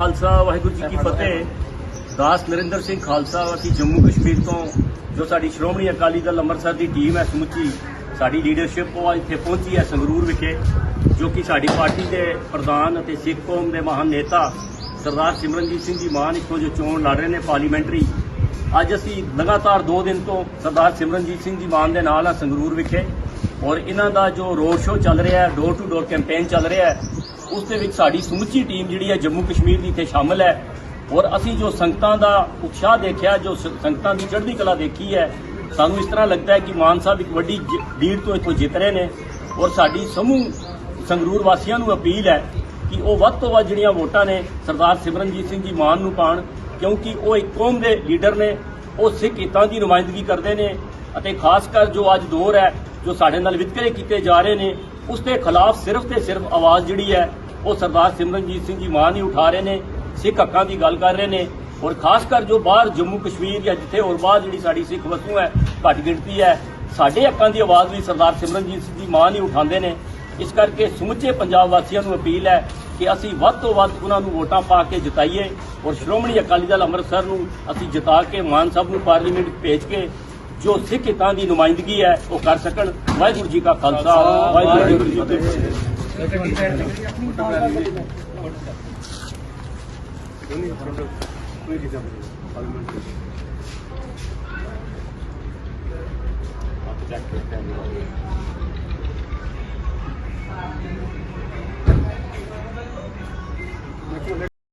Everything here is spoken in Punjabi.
ਖਾਲਸਾ, ਵਾਹਿਗੁਰੂ ਜੀ ਕੀ ਫਤਿਹ। ਦਾਸ ਨਰਿੰਦਰ ਸਿੰਘ ਖਾਲਸਾ, ਅਸੀਂ ਜੰਮੂ ਕਸ਼ਮੀਰ ਤੋਂ, ਜੋ ਸਾਡੀ ਸ਼੍ਰੋਮਣੀ ਅਕਾਲੀ ਦਲ ਅੰਮ੍ਰਿਤਸਰ ਦੀ ਟੀਮ ਹੈ, ਸਮੁੱਚੀ ਸਾਡੀ ਲੀਡਰਸ਼ਿਪ ਉਹ ਇੱਥੇ ਪਹੁੰਚੀ ਹੈ, ਸੰਗਰੂਰ ਵਿਖੇ, ਜੋ ਕਿ ਸਾਡੀ ਪਾਰਟੀ ਦੇ ਪ੍ਰਧਾਨ ਅਤੇ ਸਿੱਖ ਕੌਮ ਦੇ ਮਹਾਨ ਨੇਤਾ ਸਰਦਾਰ ਸਿਮਰਨਜੀਤ ਸਿੰਘ ਜੀ ਮਾਨ ਇੱਥੋਂ ਜੋ ਚੋਣ ਲੜ ਰਹੇ ਨੇ ਪਾਰਲੀਮੈਂਟਰੀ ਅੱਜ ਅਸੀਂ ਲਗਾਤਾਰ 2 ਦਿਨ ਤੋਂ ਸਰਦਾਰ ਸਿਮਰਨਜੀਤ ਸਿੰਘ ਜੀ ਮਾਨ ਦੇ ਨਾਲ ਆ ਸੰਗਰੂਰ ਵਿਖੇ। ਔਰ ਇਹਨਾਂ ਦਾ ਜੋ ਰੋਡ ਸ਼ੋਅ ਚੱਲ ਰਿਹਾ ਹੈ ਡੋਰ ਟੂ ਡੋਰ ਕੈਂਪੇਨ ਚੱਲ ਰਿਹਾ ਹੈ ਉਸ ਦੇ ਵਿੱਚ ਸਾਡੀ ਸਮੁੱਚੀ ਟੀਮ ਜਿਹੜੀ ਹੈ ਜੰਮੂ ਕਸ਼ਮੀਰ ਦੀ ਇੱਥੇ ਸ਼ਾਮਲ ਹੈ। ਔਰ ਅਸੀਂ ਜੋ ਸੰਗਤਾਂ ਦਾ ਉਤਸ਼ਾਹ ਦੇਖਿਆ, ਜੋ ਸੰਗਤਾਂ ਦੀ ਚੜ੍ਹਦੀ ਕਲਾ ਦੇਖੀ ਹੈ, ਸਾਨੂੰ ਇਸ ਤਰ੍ਹਾਂ ਲੱਗਦਾ ਹੈ ਕਿ ਮਾਨ ਸਾਹਿਬ ਇੱਕ ਵੱਡੀ ਲੀਡ ਤੋਂ ਇੱਥੋਂ ਜਿੱਤ ਰਹੇ ਨੇ। ਔਰ ਸਾਡੀ ਸਮੂਹ ਸੰਗਰੂਰ ਵਾਸੀਆਂ ਨੂੰ ਅਪੀਲ ਹੈ ਕਿ ਉਹ ਵੱਧ ਤੋਂ ਵੱਧ ਜਿਹੜੀਆਂ ਵੋਟਾਂ ਨੇ ਸਰਦਾਰ ਸਿਮਰਨਜੀਤ ਸਿੰਘ ਜੀ ਮਾਨ ਨੂੰ ਪਾਣ, ਕਿਉਂਕਿ ਉਹ ਇੱਕ ਕੌਮ ਦੇ ਲੀਡਰ ਨੇ, ਉਹ ਸਿੱਖ ਹਿੱਤਾਂ ਦੀ ਨੁਮਾਇੰਦਗੀ ਕਰਦੇ ਨੇ ਅਤੇ ਖਾਸ ਕਰ ਜੋ ਅੱਜ ਦੌਰ ਹੈ, ਜੋ ਸਾਡੇ ਨਾਲ ਵਿਤਕਰੇ ਕੀਤੇ ਜਾ ਰਹੇ ਨੇ ਉਸ ਦੇ ਖਿਲਾਫ ਸਿਰਫ ਤੇ ਸਿਰਫ ਆਵਾਜ਼ ਜਿਹੜੀ ਹੈ, ਉਹ ਸਰਦਾਰ ਸਿਮਰਨਜੀਤ ਸਿੰਘ ਜੀ ਮਾਨ ਹੀ ਉਠਾ ਰਹੇ ਨੇ, ਸਿੱਖ ਹੱਕਾਂ ਦੀ ਗੱਲ ਕਰ ਰਹੇ ਨੇ ਔਰ ਖਾਸ ਕਰ ਜੋ ਬਾਹਰ ਜੰਮੂ ਕਸ਼ਮੀਰ ਜਾਂ ਜਿੱਥੇ ਹੋਰ ਬਾਹਰ ਜਿਹੜੀ ਸਾਡੀ ਸਿੱਖ ਵਸੂ ਹੈ, ਘੱਟ ਗਿਣਤੀ ਹੈ, ਸਾਡੇ ਹੱਕਾਂ ਦੀ ਆਵਾਜ਼ ਵੀ ਸਰਦਾਰ ਸਿਮਰਨਜੀਤ ਸਿੰਘ ਜੀ ਮਾਨ ਹੀ ਉਠਾਉਂਦੇ ਨੇ। ਇਸ ਕਰਕੇ ਸਮੁੱਚੇ ਪੰਜਾਬ ਵਾਸੀਆਂ ਨੂੰ ਅਪੀਲ ਹੈ ਕਿ ਅਸੀਂ ਵੱਧ ਤੋਂ ਵੱਧ ਉਹਨਾਂ ਨੂੰ ਵੋਟਾਂ ਪਾ ਕੇ ਜਿਤਾਈਏ ਔਰ ਸ਼੍ਰੋਮਣੀ ਅਕਾਲੀ ਦਲ ਅੰਮ੍ਰਿਤਸਰ ਨੂੰ ਅਸੀਂ ਜਿਤਾ ਕੇ, ਮਾਨ ਸਾਹਿਬ ਨੂੰ ਪਾਰਲੀਮੈਂਟ ਭੇਜ ਕੇ ਜੋ ਸਿੱਖ ਹਿੱਤਾਂ ਦੀ ਨੁਮਾਇੰਦਗੀ ਹੈ ਉਹ ਕਰ ਸਕਣ। ਵਾਹਿਗੁਰੂ ਜੀ ਕਾ ਖਾਲਸਾ ਵਾਹਿਗੁਰੂ ਜੀ ਕੀ ਫਤਿਹ।